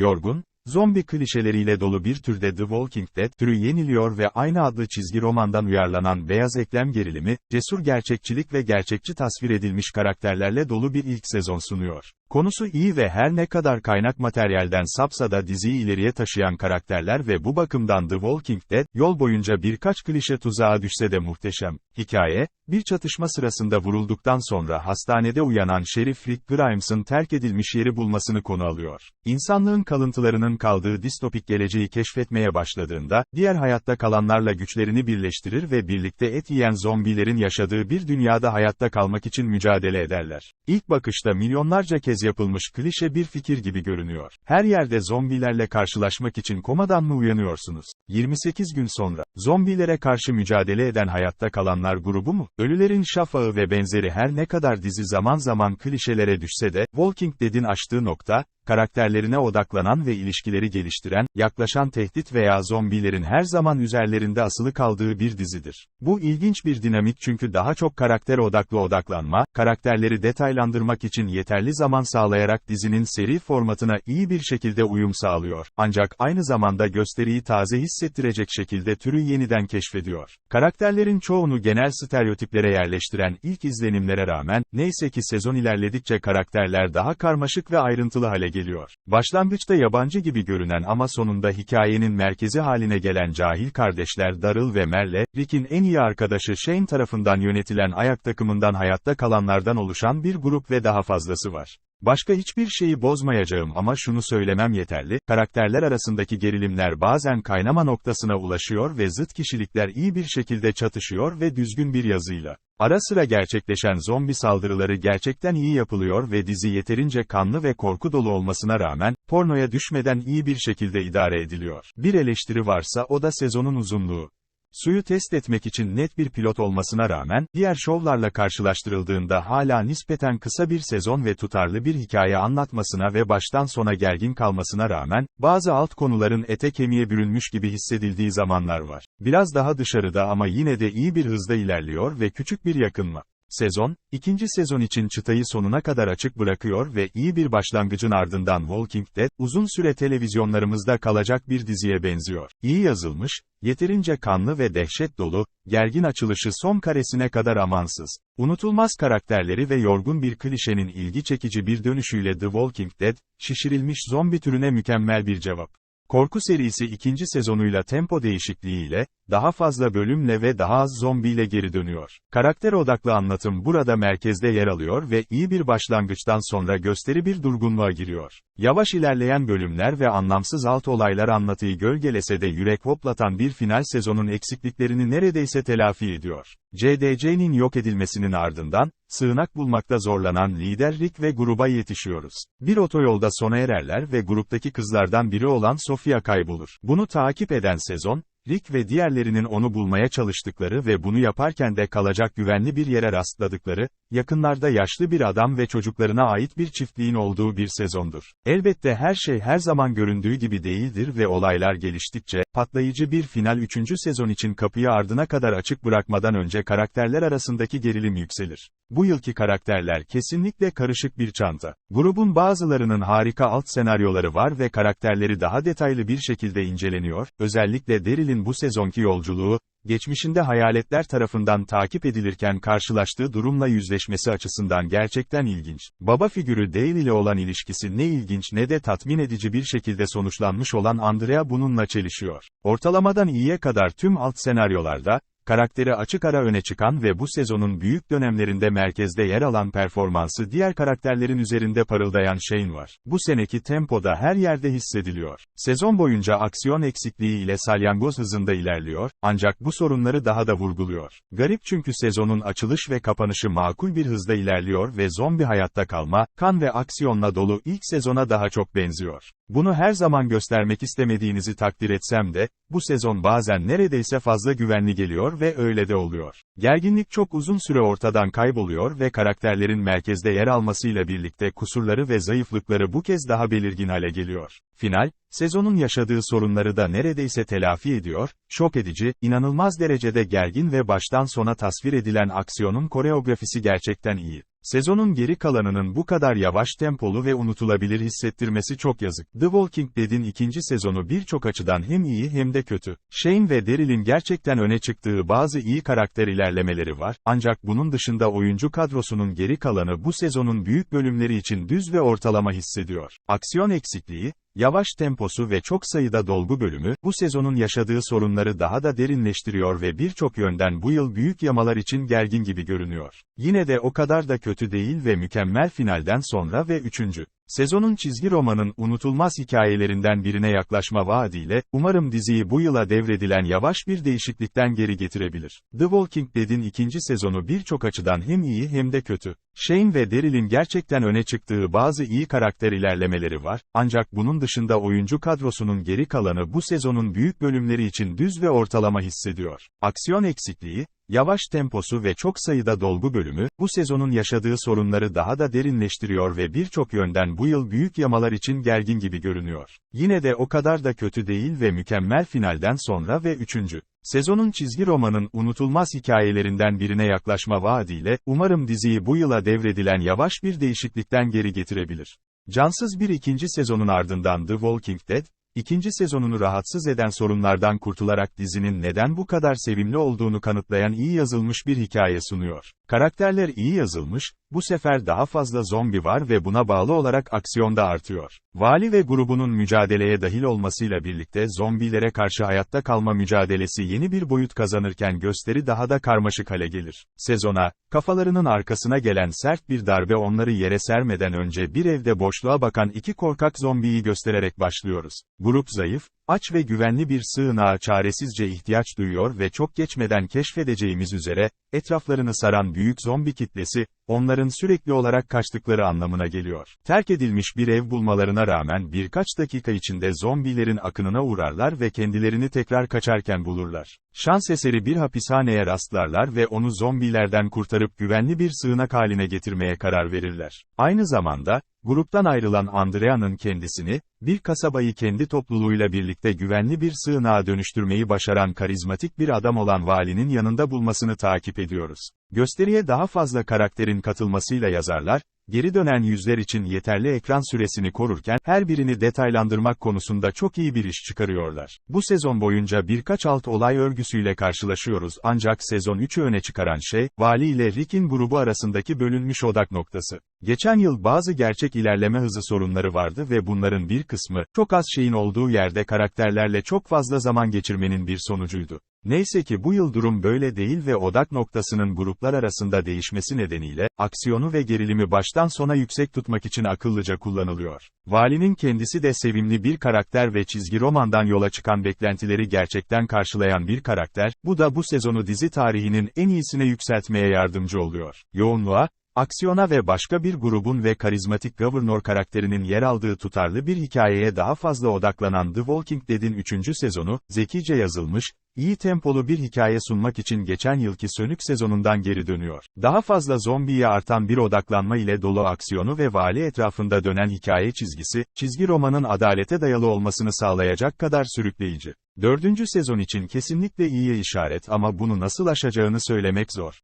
yorgun, zombi klişeleriyle dolu bir türde The Walking Dead türü yeniliyor ve aynı adlı çizgi romandan uyarlanan beyaz eklem gerilimi, cesur gerçekçilik ve gerçekçi tasvir edilmiş karakterlerle dolu bir ilk sezon sunuyor. Konusu iyi ve her ne kadar kaynak materyalden sapsa da diziyi ileriye taşıyan karakterler ve bu bakımdan The Walking Dead, yol boyunca birkaç klişe tuzağa düşse de muhteşem. Hikaye, bir çatışma sırasında vurulduktan sonra hastanede uyanan Şerif Rick Grimes'ın terk edilmiş yeri bulmasını konu alıyor. İnsanlığın kalıntılarının kaldığı distopik geleceği keşfetmeye başladığında, diğer hayatta kalanlarla güçlerini birleştirir ve birlikte et yiyen zombilerin yaşadığı bir dünyada hayatta kalmak için mücadele ederler. İlk bakışta milyonlarca kez yapılmış klişe bir fikir gibi görünüyor. Her yerde zombilerle karşılaşmak için komadan mı uyanıyorsunuz? 28 gün sonra, zombilere karşı mücadele eden hayatta kalanlar grubu mu? Ölülerin Şafağı ve benzeri her ne kadar dizi zaman zaman klişelere düşse de, Walking Dead'in açtığı nokta, karakterlerine odaklanan ve ilişkileri geliştiren, yaklaşan tehdit veya zombilerin her zaman üzerlerinde asılı kaldığı bir dizidir. Bu ilginç bir dinamik çünkü daha çok karakter odaklı odaklanma, karakterleri detaylandırmak için yeterli zaman sağlayarak dizinin seri formatına iyi bir şekilde uyum sağlıyor. Ancak aynı zamanda gösteriyi taze hissettirecek şekilde türü yeniden keşfediyor. Karakterlerin çoğunu genel stereotiplere yerleştiren ilk izlenimlere rağmen, neyse ki sezon ilerledikçe karakterler daha karmaşık ve ayrıntılı hale geliyor. Başlangıçta yabancı gibi görünen ama sonunda hikayenin merkezi haline gelen cahil kardeşler Daryl ve Merle, Rick'in en iyi arkadaşı Shane tarafından yönetilen ayak takımından hayatta kalanlardan oluşan bir grup ve daha fazlası var. Başka hiçbir şeyi bozmayacağım ama şunu söylemem yeterli, karakterler arasındaki gerilimler bazen kaynama noktasına ulaşıyor ve zıt kişilikler iyi bir şekilde çatışıyor ve düzgün bir yazıyla. Ara sıra gerçekleşen zombi saldırıları gerçekten iyi yapılıyor ve dizi yeterince kanlı ve korku dolu olmasına rağmen, pornoya düşmeden iyi bir şekilde idare ediliyor. Bir eleştiri varsa o da sezonun uzunluğu. Suyu test etmek için net bir pilot olmasına rağmen, diğer şovlarla karşılaştırıldığında hala nispeten kısa bir sezon ve tutarlı bir hikaye anlatmasına ve baştan sona gergin kalmasına rağmen, bazı alt konuların ete kemiğe bürünmüş gibi hissedildiği zamanlar var. Biraz daha dışarıda ama yine de iyi bir hızda ilerliyor ve küçük bir yakınma. Sezon, ikinci sezon için çıtayı sonuna kadar açık bırakıyor ve iyi bir başlangıcın ardından Walking Dead, uzun süre televizyonlarımızda kalacak bir diziye benziyor. İyi yazılmış, yeterince kanlı ve dehşet dolu, gergin açılışı son karesine kadar amansız. Unutulmaz karakterleri ve yorgun bir klişenin ilgi çekici bir dönüşüyle The Walking Dead, şişirilmiş zombi türüne mükemmel bir cevap. Korku serisi ikinci sezonuyla tempo değişikliğiyle, daha fazla bölümle ve daha az zombiyle geri dönüyor. Karakter odaklı anlatım burada merkezde yer alıyor ve iyi bir başlangıçtan sonra gösteri bir durgunluğa giriyor. Yavaş ilerleyen bölümler ve anlamsız alt olaylar anlatıyı gölgelese de yürek hoplatan bir final sezonun eksikliklerini neredeyse telafi ediyor. CDC'nin yok edilmesinin ardından, sığınak bulmakta zorlanan lider Rick ve gruba yetişiyoruz. Bir otoyolda sona ererler ve gruptaki kızlardan biri olan Sofia kaybolur. Bunu takip eden sezon, Rick ve diğerlerinin onu bulmaya çalıştıkları ve bunu yaparken de kalacak güvenli bir yere rastladıkları, yakınlarda yaşlı bir adam ve çocuklarına ait bir çiftliğin olduğu bir sezondur. Elbette her şey her zaman göründüğü gibi değildir ve olaylar geliştikçe, patlayıcı bir final 3. sezon için kapıyı ardına kadar açık bırakmadan önce karakterler arasındaki gerilim yükselir. Bu yılki karakterler kesinlikle karışık bir çanta. Grubun bazılarının harika alt senaryoları var ve karakterleri daha detaylı bir şekilde inceleniyor, özellikle Daryl'in bu sezonki yolculuğu, geçmişinde hayaletler tarafından takip edilirken karşılaştığı durumla yüzleşmesi açısından gerçekten ilginç. Baba figürü Dale ile olan ilişkisi ne ilginç ne de tatmin edici bir şekilde sonuçlanmış olan Andrea bununla çelişiyor. Ortalamadan iyiye kadar tüm alt senaryolarda, karakteri açık ara öne çıkan ve bu sezonun büyük dönemlerinde merkezde yer alan performansı diğer karakterlerin üzerinde parıldayan Shane var. Bu seneki tempoda her yerde hissediliyor. Sezon boyunca aksiyon eksikliği ile salyangoz hızında ilerliyor, ancak bu sorunları daha da vurguluyor. Garip çünkü sezonun açılış ve kapanışı makul bir hızda ilerliyor ve zombi hayatta kalma, kan ve aksiyonla dolu ilk sezona daha çok benziyor. Bunu her zaman göstermek istemediğinizi takdir etsem de, bu sezon bazen neredeyse fazla güvenli geliyor ve öyle de oluyor. Gerginlik çok uzun süre ortadan kayboluyor ve karakterlerin merkezde yer almasıyla birlikte kusurları ve zayıflıkları bu kez daha belirgin hale geliyor. Final, sezonun yaşadığı sorunları da neredeyse telafi ediyor, şok edici, inanılmaz derecede gergin ve baştan sona tasvir edilen aksiyonun koreografisi gerçekten iyi. Sezonun geri kalanının bu kadar yavaş tempolu ve unutulabilir hissettirmesi çok yazık. The Walking Dead'in ikinci sezonu birçok açıdan hem iyi hem de kötü. Shane ve Daryl'in gerçekten öne çıktığı bazı iyi karakter ilerlemeleri var, ancak bunun dışında oyuncu kadrosunun geri kalanı bu sezonun büyük bölümleri için düz ve ortalama hissediyor. Aksiyon eksikliği, Yavaş temposu ve çok sayıda dolgu bölümü, bu sezonun yaşadığı sorunları daha da derinleştiriyor ve birçok yönden bu yıl büyük yamalar için gergin gibi görünüyor. Yine de o kadar da kötü değil ve mükemmel finalden sonra ve üçüncü. Sezonun çizgi romanın unutulmaz hikayelerinden birine yaklaşma vaadiyle, umarım diziyi bu yıla devredilen yavaş bir değişiklikten geri getirebilir. The Walking Dead'in ikinci sezonu birçok açıdan hem iyi hem de kötü. Shane ve Daryl'in gerçekten öne çıktığı bazı iyi karakter ilerlemeleri var, ancak bunun dışında oyuncu kadrosunun geri kalanı bu sezonun büyük bölümleri için düz ve ortalama hissediyor. Aksiyon eksikliği, Yavaş temposu ve çok sayıda dolgu bölümü, bu sezonun yaşadığı sorunları daha da derinleştiriyor ve birçok yönden bu yıl büyük yamalar için gergin gibi görünüyor. Yine de o kadar da kötü değil ve mükemmel finalden sonra ve üçüncü. Sezonun çizgi romanın unutulmaz hikayelerinden birine yaklaşma vaadiyle, umarım diziyi bu yıla devredilen yavaş bir değişiklikten geri getirebilir. Cansız bir ikinci sezonun ardından The Walking Dead, İkinci sezonunu rahatsız eden sorunlardan kurtularak dizinin neden bu kadar sevimli olduğunu kanıtlayan iyi yazılmış bir hikaye sunuyor. Karakterler iyi yazılmış, bu sefer daha fazla zombi var ve buna bağlı olarak aksiyon da artıyor. Vali ve grubunun mücadeleye dahil olmasıyla birlikte zombilere karşı hayatta kalma mücadelesi yeni bir boyut kazanırken gösteri daha da karmaşık hale gelir. Sezona, kafalarının arkasına gelen sert bir darbe onları yere sermeden önce bir evde boşluğa bakan iki korkak zombiyi göstererek başlıyoruz. Grup zayıf, aç ve güvenli bir sığınağa çaresizce ihtiyaç duyuyor ve çok geçmeden keşfedeceğimiz üzere, etraflarını saran büyük zombi kitlesi, onların sürekli olarak kaçtıkları anlamına geliyor. Terk edilmiş bir ev bulmalarına rağmen birkaç dakika içinde zombilerin akınına uğrarlar ve kendilerini tekrar kaçarken bulurlar. Şans eseri bir hapishaneye rastlarlar ve onu zombilerden kurtarıp güvenli bir sığınak haline getirmeye karar verirler. Aynı zamanda, gruptan ayrılan Andrea'nın kendisini, bir kasabayı kendi topluluğuyla birlikte güvenli bir sığınağa dönüştürmeyi başaran karizmatik bir adam olan valinin yanında bulmasını takip ediyoruz. Gösteriye daha fazla karakterin katılmasıyla yazarlar, geri dönen yüzler için yeterli ekran süresini korurken, her birini detaylandırmak konusunda çok iyi bir iş çıkarıyorlar. Bu sezon boyunca birkaç alt olay örgüsüyle karşılaşıyoruz ancak sezon 3'ü öne çıkaran şey, Vali ile Rick'in grubu arasındaki bölünmüş odak noktası. Geçen yıl bazı gerçek ilerleme hızı sorunları vardı ve bunların bir kısmı, çok az şeyin olduğu yerde karakterlerle çok fazla zaman geçirmenin bir sonucuydu. Neyse ki bu yıl durum böyle değil ve odak noktasının gruplar arasında değişmesi nedeniyle, aksiyonu ve gerilimi baştan sona yüksek tutmak için akıllıca kullanılıyor. Valinin kendisi de sevimli bir karakter ve çizgi romandan yola çıkan beklentileri gerçekten karşılayan bir karakter, bu da bu sezonu dizi tarihinin en iyisine yükseltmeye yardımcı oluyor. Yoğunluğa, Aksiyona ve başka bir grubun ve karizmatik Governor karakterinin yer aldığı tutarlı bir hikayeye daha fazla odaklanan The Walking Dead'in 3. sezonu, zekice yazılmış, iyi tempolu bir hikaye sunmak için geçen yılki sönük sezonundan geri dönüyor. Daha fazla zombiye artan bir odaklanma ile dolu aksiyonu ve vali etrafında dönen hikaye çizgisi, çizgi romanın adalete dayalı olmasını sağlayacak kadar sürükleyici. Dördüncü sezon için kesinlikle iyi işaret ama bunu nasıl aşacağını söylemek zor.